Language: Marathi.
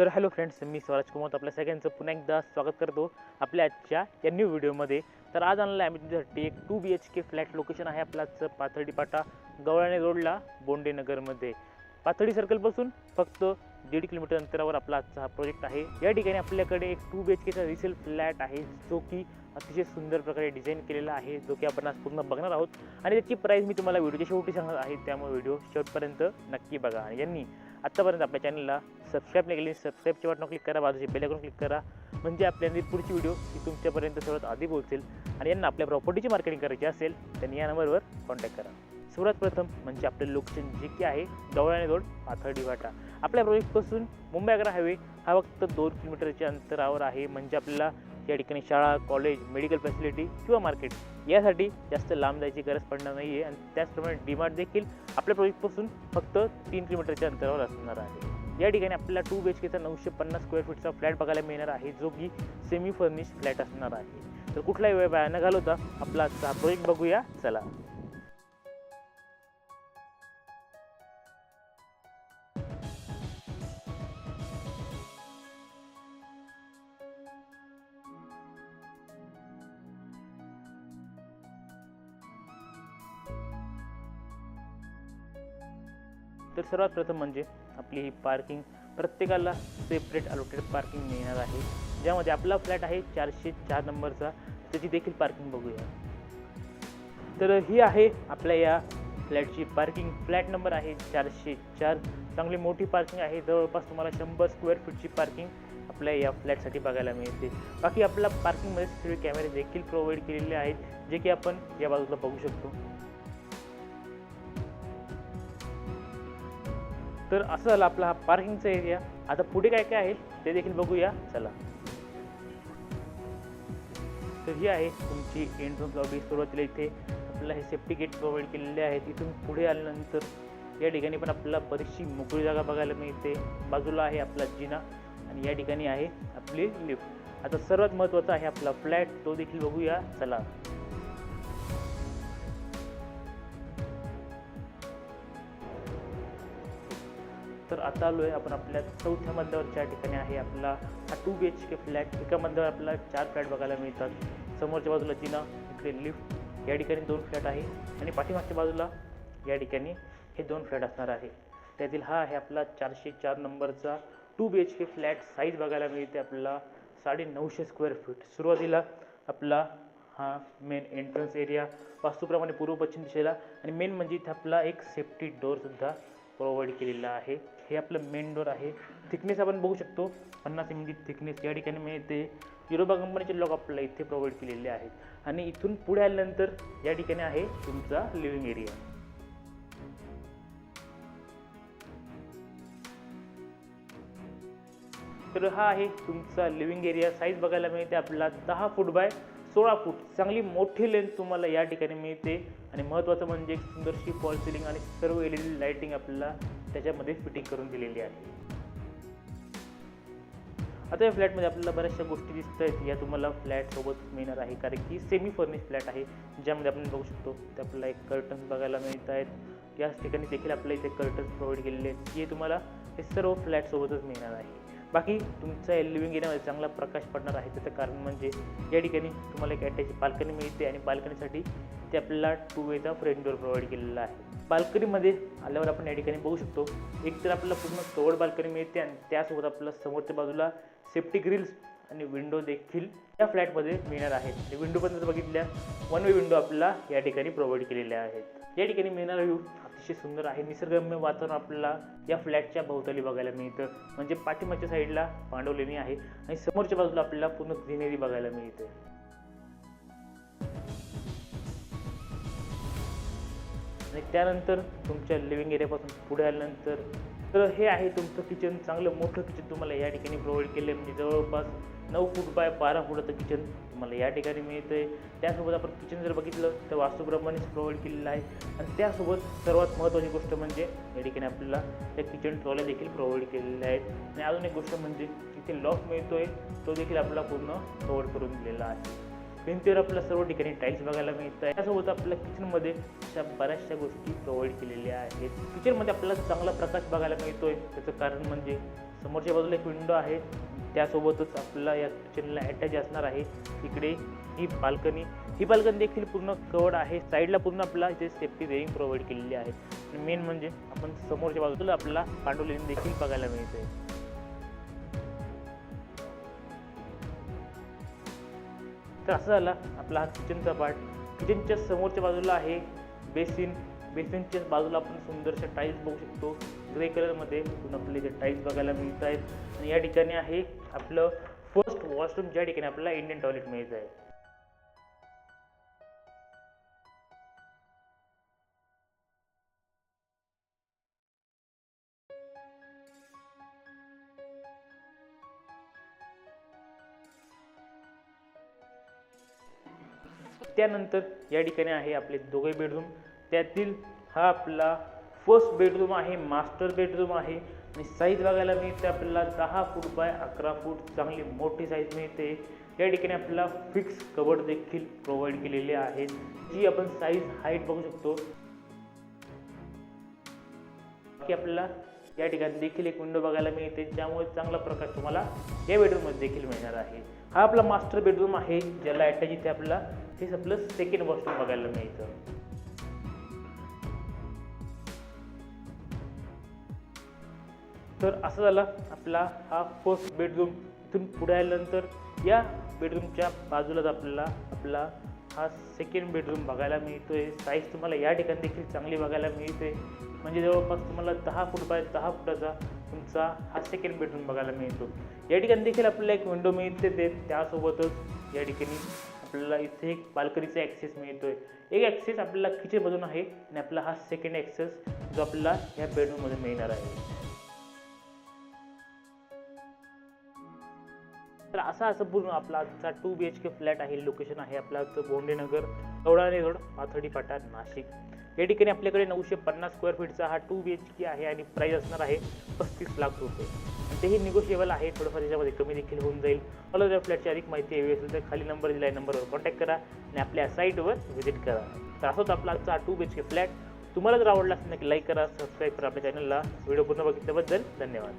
तर हॅलो फ्रेंड्स मी स्वराज कुमार आपल्या सगळ्यांचं पुन्हा एकदा स्वागत करतो आपल्या आजच्या या न्यू व्हिडिओमध्ये तर आज आणलं आहे आम्ही तुमच्यासाठी एक two B H K flat location आहे आपलाच पाथर्डी पाटा गवळाणे रोडला बोंडेनगरमध्ये पाथर्डी सर्कलपासून फक्त दीड किलोमीटर अंतरावर आपला आजचा हा प्रोजेक्ट आहे. या ठिकाणी आपल्याकडे एक टू बी एच केचा रिसेल फ्लॅट आहे जो की अतिशय सुंदर प्रकारे डिझाईन केलेला आहे जो की आपण आज पूर्ण बघणार आहोत. आणि त्याची प्राईस मी तुम्हाला व्हिडिओच्या शेवटी सांगणार आहे त्यामुळे व्हिडिओ शेवटपर्यंत नक्की बघा. आणि यांनी आत्तापर्यंत आपल्या चॅनलला सबस्क्राईब नाही केली सबस्क्राईबच्या बटन क्लिक करा बाजूची बेल आयकॉन क्लिक करा. म्हणजे आपल्या पुढची व्हिडिओ ही तुमच्यापर्यंत सर्वात आधी पोहोचेल. आणि यांना आपल्या प्रॉपर्टीची मार्केटिंग करायची असेल तर या नंबरवर कॉन्टॅक्ट करा. सर्वात प्रथम म्हणजे आपले लोकेशन जे की आहे गवळाणे रोड पाथर्डी वाटा. आपल्या प्रोजेक्टपासून मुंबई आग्रा हायवे हा फक्त दोन किलोमीटरच्या अंतरावर आहे. म्हणजे आपल्याला या ठिकाणी शाळा कॉलेज मेडिकल फॅसिलिटी किंवा मार्केट यासाठी जास्त लांब जायची गरज पडणार नाही आहे आणि त्याचप्रमाणे डीमार्ट देखील आपल्या प्रोजेक्टपासून फक्त तीन किलोमीटरच्या अंतरावर असणार आहे. या ठिकाणी आपल्याला टू बी एच केचा नऊशे पन्नास स्क्वेअर फीटचा फ्लॅट बघायला मिळणार आहे जो की सेमी फर्निश फ्लॅट असणार आहे. तर कुठलाही वेळ बाया न घालवता आपला आजचा प्रोजेक्ट बघूया. चला. तर सर्वात प्रथम म्हणजे आपली ही पार्किंग प्रत्येकाला सेपरेट अलोटेड पार्किंग मिळणार आहे. ज्यामध्ये आपला फ्लॅट आहे चारशे चार नंबरचा. त्याची देखील पार्किंग बघूया. तर ही आहे आपल्या या फ्लॅटची पार्किंग फ्लॅट नंबर आहे चारशे चार. चांगली मोठी पार्किंग आहे. जवळपास तुम्हाला शंभर स्क्वेअर फीटची पार्किंग आपल्या या फ्लॅटसाठी बघायला मिळते. बाकी आपल्या पार्किंगमध्ये सी टी व्ही कॅमेरे देखील प्रोव्हाइड केलेले आहेत जे की आपण या बाजूला बघू शकतो. तर असं झालं आपला हा पार्किंगचा एरिया आता पुढे काय काय आहे ते देखील बघूया. चला. तर ही आहे तुमची एंट्रन्स लॉबी सुरुवातीला इथे आपल्याला हे सेफ्टी गेट प्रोव्हाइड केलेले आहेत. इथून पुढे आल्यानंतर या ठिकाणी पण आपल्याला बरीचशी मोकळी जागा बघायला मिळते. बाजूला आहे आपला जिना आणि या ठिकाणी आहे आपली लिफ्ट आता सर्वात महत्त्वाचा आहे आपला फ्लॅट तो देखील बघूया. चला. तर आता आलो आहे आपण आपल्या चौथ्या मजल्यावरच्या ठिकाणी आहे आपला हा two B H K flat एका मजल्यावर आपल्याला चार फ्लॅट बघायला मिळतात. समोरच्या बाजूला जिना इकडे लिफ्ट या ठिकाणी दोन फ्लॅट आहे. आणि पाठीमागच्या बाजूला या ठिकाणी हे दोन फ्लॅट असणार आहे. त्यातील हा आहे आपला चारशे चार नंबरचा two B H K flat size बघायला मिळते आपला साडे नऊशे स्क्वेअर फीट सुरुवातीला आपला हा मेन एंट्रन्स एरिया वास्तूप्रमाणे पूर्व पश्चिम दिशेला. आणि मेन म्हणजे इथे आपला एक सेफ्टी डोअरसुद्धा प्रोव्हाइड केलेला आहे. हे आपलं मेन डोर आहे. थिकनेस आपण बघू शकतो. पन्नास एम जी थिकनेस या ठिकाणी मिळते युरोबा कंपनीचे लॉक आपल्याला इथे प्रोव्हाइड केलेले आहेत. आणि इथून पुढे आल्यानंतर या ठिकाणी आहे तुमचा लिव्हिंग एरिया तर हा आहे तुमचा लिव्हिंग एरिया साईज बघायला मिळते आपला दहा फूट बाय सोळा फूट. चांगली मोठी लेंथ तुम्हाला या ठिकाणी मिळते. आणि महत्त्वाचं म्हणजे एक सुंदरशी फॉल सिलिंग आणि सर्व एल ई डी लाईटिंग आपल्याला त्याच्यामध्ये फिटिंग करून दिलेली आहे. आता या फ्लॅटमध्ये आपल्याला बऱ्याचशा गोष्टी दिसत आहेत. या तुम्हाला फ्लॅटसोबत मिळणार आहे. कारण की सेमी फर्निश फ्लॅट आहे. ज्यामध्ये आपण बघू शकतो ते आपल्याला एक कर्टन्स बघायला मिळत आहेत. याच ठिकाणी देखील आपल्या इथे कर्टन्स प्रोव्हाइड केलेले आहेत. जे तुम्हाला हे सर्व फ्लॅटसोबतच मिळणार आहे. बाकी तुमच्या लिव्हिंग एरियामध्ये चांगला प्रकाश पडणार आहे. त्याचं कारण म्हणजे या ठिकाणी तुम्हाला एक अटॅच बाल्कनी मिळते आणि बाल्कनीसाठी ते आपल्याला टू वेचा फ्रेंट डोअर प्रोव्हाइड केलेला आहे. बाल्कनीमध्ये आल्यावर आपण या ठिकाणी बघू शकतो एक तर आपल्याला पूर्ण कवड बाल्कनी मिळते आणि त्यासोबत आपल्याला समोरच्या बाजूला सेफ्टी ग्रिल्स आणि विंडो देखील या फ्लॅटमध्ये मिळणार आहेत. आणि विंडो पण जर बघितल्या वन वे विंडो आपल्याला या ठिकाणी प्रोव्हाइड केलेल्या आहेत. या ठिकाणी मिळणारा व्ह्यू अतिशय सुंदर आहे. निसर्गरम्य वातावरण आपल्याला या फ्लॅटच्या भोवताली बघायला मिळतं. म्हणजे पाठीमागच्या साईडला पांडवलेणी आहे आणि समोरच्या बाजूला आपल्याला पूर्ण ग्रीनरी बघायला मिळते. आणि त्यानंतर तुमच्या लिव्हिंग एरियापासून पुढे आल्यानंतर तर हे आहे तुमचं किचन चांगलं मोठं किचन तुम्हाला या ठिकाणी प्रोव्हाइड केलं म्हणजे जवळपास नऊ फूट बाय बारा फुटाचं किचन तुम्हाला या ठिकाणी मिळतं आहे त्यासोबत आपण किचन जर बघितलं तर वास्तूप्रमाणेच प्रोव्हाइड केलेलं आहे. आणि त्यासोबत सर्वात महत्त्वाची गोष्ट म्हणजे या ठिकाणी आपल्याला त्या किचन ट्रॉल्या देखील प्रोव्हाइड केलेल्या आहेत. आणि अजून एक गोष्ट म्हणजे इथे लॉक मिळतो आहे तो देखील आपल्याला पूर्ण प्रोव्हाइड करून दिलेला आहे. भिंतीवर आपल्याला सर्व ठिकाणी टाईल्स बघायला मिळत आहे त्यासोबत आपल्या किचनमध्ये अशा बऱ्याचशा गोष्टी प्रोव्हाइड केलेल्या आहेत. किचनमध्ये आपल्याला चांगला प्रकाश बघायला मिळतो आहे त्याचं कारण म्हणजे समोरच्या बाजूला एक विंडो आहे. त्यासोबतच आपल्याला या किचनला अटॅच असणार आहे. इकडे ही बाल्कनी ही बाल्कनी देखील पूर्ण कवर्ड आहे. साईडला पूर्ण आपल्याला इथे सेफ्टी रेलिंग प्रोव्हाइड केलेली आहे. आणि मेन म्हणजे आपण समोरच्या बाजूला आपल्याला पांडुलेन देखील बघायला मिळते तर असं झाला. आपला हा किचनचा पार्ट किचनच्या समोरच्या बाजूला आहे बेसिन बेसिनच्या बाजूला आपण सुंदरशा टाईल्स बघू शकतो. ग्रे कलरमध्ये पूर्ण आपले जे टाईल्स बघायला मिळत आहेत. आणि या ठिकाणी आहे आपलं फर्स्ट वॉशरूम ज्या ठिकाणी आपल्याला इंडियन टॉयलेट मिळत आहे. त्यानंतर या ठिकाणी आहे आपले दोघे बेडरूम त्यातील हा आपला फर्स्ट बेडरूम आहे मास्टर बेडरूम आहे. आणि साईज बघायला मिळते आपल्याला दहा फूट बाय अकरा फूट चांगली मोठी साईज मिळते. या ठिकाणी आपल्याला फिक्स कबड देखील प्रोव्हाइड केलेले आहेत जी आपण साईज हाईट बघू शकतो. की आपल्याला या ठिकाणी देखील एक विंडो बघायला मिळते ज्यामुळे चांगला प्रकाश तुम्हाला या बेडरूममध्ये देखील मिळणार आहे. हा आपला मास्टर बेडरूम आहे ज्याला अटॅच इथे आपला हेच आपलं सेकंड वॉशरूम बघायला मिळतं. तर असं झालं आपला हा फर्स्ट बेडरूम इथून पुढे आल्यानंतर या बेडरूमच्या बाजूलाच आपल्याला आपला हा सेकंड बेडरूम बघायला मिळतो आहे साईज तुम्हाला या ठिकाणी देखील चांगली बघायला मिळते. म्हणजे जवळपास तुम्हाला दहा फूट बाय दहा फुटाचा तुमचा हा सेकंड बेडरूम बघायला मिळतो. या ठिकाणी देखील आपल्याला एक विंडो मिळते ते त्यासोबतच या ठिकाणी आपल्याला इथे एक बाल्कनीचा ॲक्सेस मिळतो आहे एक ॲक्सेस आपल्याला किचनमधून आहे आणि आपला हा सेकंड ॲक्सेस जो आपल्याला ह्या बेडरूममध्ये मिळणार आहे. तर असा असं पूर्ण आपला आजचा two B H K flat आहे लोकेशन आहे आपला आजचं भोंडेनगर कवडाने रोड पाथर्डी फाटा नाशिक. या ठिकाणी आपल्याकडे नऊशे पन्नास स्क्वेअर फीटचा हा टू बी एच के आहे आणि प्राईस असणार आहे पस्तीस लाख रुपये. तेही निगोशिएबल आहे थोडंफार त्याच्यामध्ये कमी देखील होऊन जाईल. मला जर फ्लॅटची अधिक माहिती हवी असेल तर खाली नंबर दिला आहे नंबरवर कॉन्टॅक्ट करा आणि आपल्या साईटवर व्हिजिट करा. तर असं होतं आपला आजचा two B H K flat तुम्हाला जर आवडला असेल नक्की लाईक करा सबस्क्राईब करा आपल्या चॅनलला व्हिडिओ पूर्ण बघितल्याबद्दल धन्यवाद.